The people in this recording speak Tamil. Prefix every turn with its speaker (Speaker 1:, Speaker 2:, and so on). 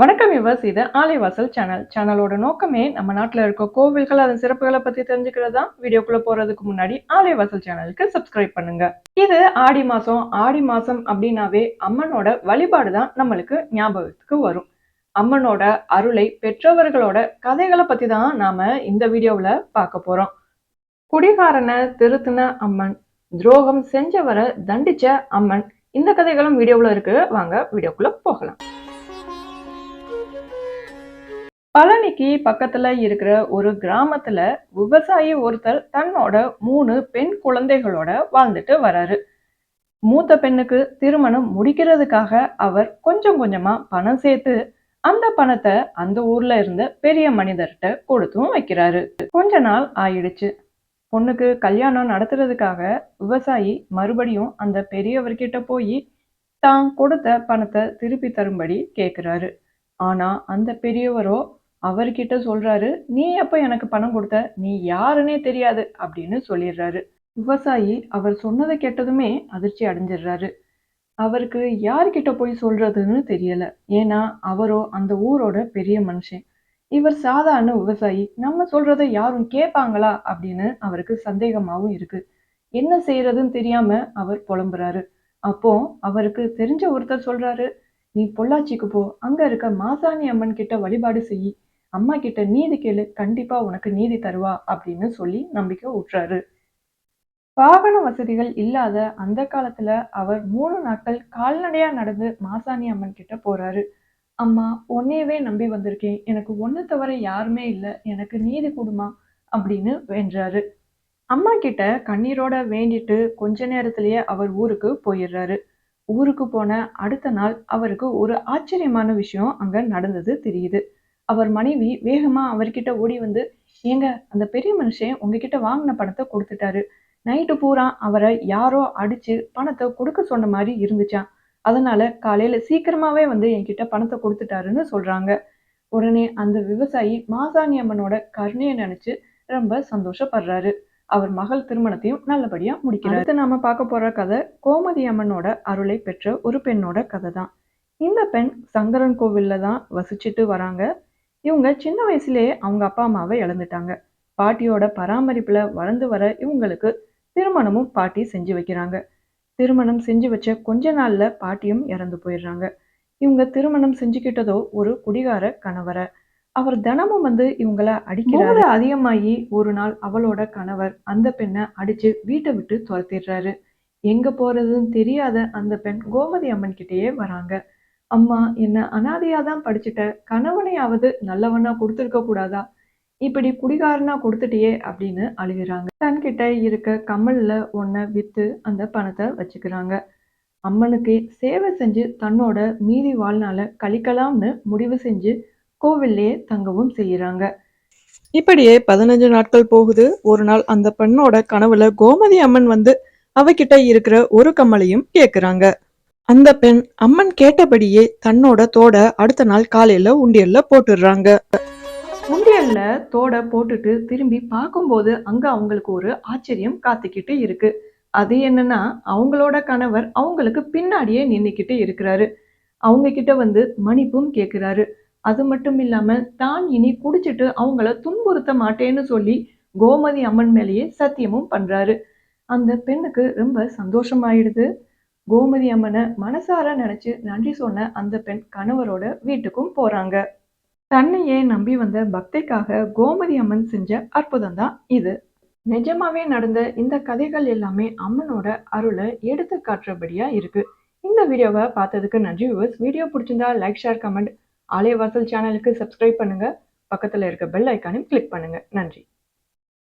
Speaker 1: வணக்கம் விவர்ஸ் இது ஆலைவாசல் சேனல் சேனலோட நோக்கமே நம்ம நாட்டில் இருக்க கோவில்கள் அதன் சிறப்புகளை பற்றி தெரிஞ்சுக்கிறது? தான் வீடியோக்குள்ளே போகிறதுக்கு முன்னாடி ஆலைவாசல் சேனலுக்கு சப்ஸ்கிரைப் பண்ணுங்க. இது ஆடி மாதம் ஆடி மாதம் அப்படின்னாவே அம்மனோட வழிபாடு தான் நம்மளுக்கு ஞாபகத்துக்கு வரும். அம்மனோட அருளை பெற்றவர்களோட கதைகளை பற்றி தான் நாம இந்த வீடியோவில் பார்க்க போகிறோம் குடிகாரனை திருத்தின அம்மன் துரோகம் செஞ்சவரை தண்டிச்ச அம்மன். இந்த கதைகளும் வீடியோவில் இருக்கு. வாங்க வீடியோக்குள்ளே போகலாம். பழனிக்கு பக்கத்துல இருக்கிற ஒரு கிராமத்துல விவசாயி ஒருத்தர் தன்னோட மூணு பெண் குழந்தைகளோட வாழ்ந்துட்டு வராரு. மூத்த பெண்ணுக்கு திருமணம் முடிக்கிறதுக்காக அவர் கொஞ்சம் கொஞ்சமா பணம் சேர்த்து அந்த பணத்தை அந்த ஊர்ல இருந்த பெரிய மனிதர்கிட்ட கொடுத்தும் வைக்கிறாரு. கொஞ்ச நாள் ஆயிடுச்சு. பொண்ணுக்கு கல்யாணம் நடத்துறதுக்காக விவசாயி மறுபடியும் அந்த பெரியவர்கிட்ட போய் தான் கொடுத்த பணத்தை திருப்பி தரும்படி கேட்குறாரு ஆனா அந்த பெரியவரோ அவர்கிட்ட சொல்றாரு நீ எப்ப எனக்கு பணம் கொடுத்த? நீ யாருன்னே தெரியாது அப்படின்னு சொல்லிடுறாரு. விவசாயி அவர் சொன்னதை கேட்டதுமே அதிர்ச்சி அடைஞ்சிடுறாரு. அவருக்கு யார்கிட்ட போய் சொல்றதுன்னு தெரியல. ஏன்னா அவரோ அந்த ஊரோட பெரிய மனுஷன். இவர் சாதாரண விவசாயி. நம்ம சொல்றதை யாரும் கேட்பாங்களா? அப்படின்னு அவருக்கு சந்தேகமாவும் இருக்கு. என்ன செய்யறதுன்னு தெரியாம அவர் புலம்புறாரு. அப்போ அவருக்கு தெரிஞ்ச ஒருத்தர் சொல்றாரு நீ பொள்ளாச்சிக்கு போ. அங்க இருக்க மாசாணி அம்மன் கிட்ட வழிபாடு செய். அம்மா கிட்ட நீதி கேளு கண்டிப்பா உனக்கு நீதி தருவா அப்படின்னு சொல்லி நம்பிக்கை ஊட்டுறாரு. வாகன வசதிகள் இல்லாத அந்த காலத்துல அவர் மூணு நாட்கள் கால்நடையா நடந்து மாசாணி அம்மன் கிட்ட போறாரு. அம்மா உன்னையவே நம்பி வந்திருக்கேன். எனக்கு ஒன்னு தவிர யாருமே இல்லை. எனக்கு நீதி கொடுமா? அப்படின்னு வேண்டுறாரு அம்மா கிட்ட கண்ணீரோட வேண்டிட்டு கொஞ்ச நேரத்திலேயே அவர் ஊருக்கு போயிடுறாரு. ஊருக்கு போன அடுத்த நாள் அவருக்கு ஒரு ஆச்சரியமான விஷயம் அங்க நடந்தது தெரியுது. அவர் மனைவி வேகமா அவர்கிட்ட ஓடி வந்து ஏங்க அந்த பெரிய மனுஷன் உங்ககிட்ட வாங்கின பணத்தை கொடுத்துட்டாரு. நைட்டு பூரா அவரை யாரோ அடிச்சு பணத்தை கொடுக்க சொன்ன மாதிரி இருந்துச்சான் அதனால காலையில சீக்கிரமாவே வந்து என்கிட்ட பணத்தை கொடுத்துட்டாருன்னு சொல்றாங்க. உடனே அந்த விவசாயி மாசாணி அம்மனோட கருணையை நினைச்சு ரொம்ப சந்தோஷப்படுறாரு. அவர் மகள் திருமணத்தையும் நல்லபடியா முடிக்கிறார். அடுத்து நாம பார்க்க போற கதை கோமதி அம்மனோட அருளை பெற்ற ஒரு பெண்ணோட கதை தான் இந்த பெண் சங்கரன் கோவில்ல தான் வசிச்சுட்டு வராங்க. இவங்க சின்ன வயசுலேயே அவங்க அப்பா அம்மாவை இழந்துட்டாங்க. பாட்டியோட பராமரிப்புல வளர்ந்து வர இவங்களுக்கு திருமணமும் பாட்டி செஞ்சு வைக்கிறாங்க. திருமணம் செஞ்சு வச்ச கொஞ்ச நாள்ல பாட்டியும் இறந்து போயிடுறாங்க. இவங்க திருமணம் செஞ்சுக்கிட்டதோ ஒரு குடிகார கணவரை. அவர் தினமும் வந்து இவங்கள அடிக்கிறாரு. அதிகமாகி ஒரு நாள் அவளோட கணவர் அந்த பெண்ணை அடிச்சு வீட்டை விட்டு துரத்திடுறாரு. எங்க போறதுன்னு தெரியாத அந்த பெண் கோமதி அம்மன் கிட்டேயே வராங்க. அம்மா என்ன அனாதையா தான் படிச்சுட்ட. கணவனையாவது நல்லவனா கொடுத்துருக்க கூடாதா? இப்படி குடிகாரனா கொடுத்துட்டியே அப்படின்னு அழுகிறாங்க. தன்கிட்ட இருக்க கம்மல்ல ஒன்ன வித்து அந்த பணத்தை வச்சுக்கிறாங்க. அம்மனுக்கு சேவை செஞ்சு தன்னோட மீதி வாழ்நாள கழிக்கலாம்னு முடிவு செஞ்சு கோவில்லே தங்கவும் செய்யறாங்க. இப்படியே பதினஞ்சு நாட்கள் போகுது. ஒரு நாள் அந்த பெண்ணோட கனவுல கோமதி அம்மன் வந்து அவகிட்ட இருக்கிற ஒரு கம்மலையும் கேக்குறாங்க. அந்த பெண் அம்மன் கேட்டபடியே தன்னோட தோட அடுத்த நாள் காலையில உண்டியல்ல போட்டுடுறாங்க. உண்டியல்ல தோட போட்டுட்டு திரும்பி பார்க்கும்போது அங்க அவங்களுக்கு ஒரு ஆச்சரியம் காத்துக்கிட்டு இருக்கு. அது என்னன்னா அவங்களோட கணவர் அவங்களுக்கு பின்னாடியே நின்னுக்கிட்டு இருக்கிறாரு. அவங்க கிட்ட வந்து மன்னிப்பும் கேட்கிறாரு அது மட்டும் இல்லாம தான் இனி குடிச்சிட்டு அவங்கள துன்புறுத்த மாட்டேன்னு சொல்லி கோமதி அம்மன் மேலேயே சத்தியமும் பண்றாரு. அந்த பெண்ணுக்கு ரொம்ப சந்தோஷமாயிடுது. கோமதி அம்மனை மனசார நினைச்சு நன்றி சொன்ன அந்த பெண் கணவரோட வீட்டுக்கும் போறாங்க. தன்னையே நம்பி வந்த பக்திக்காக கோமதி அம்மன் செஞ்ச அற்புதம் தான் இது. நிஜமாவே நடந்த இந்த கதைகள் எல்லாமே அம்மனோட அருளை எடுத்து காட்டுறபடியா இருக்கு. இந்த வீடியோவை பார்த்ததுக்கு நன்றி வியூவர்ஸ் வீடியோ பிடிச்சிருந்தா லைக் ஷேர் கமெண்ட் ஆலயவாசல் சேனலுக்கு சப்ஸ்கிரைப் பண்ணுங்க. பக்கத்துல இருக்க பெல் ஐக்கானையும் கிளிக் பண்ணுங்க. நன்றி.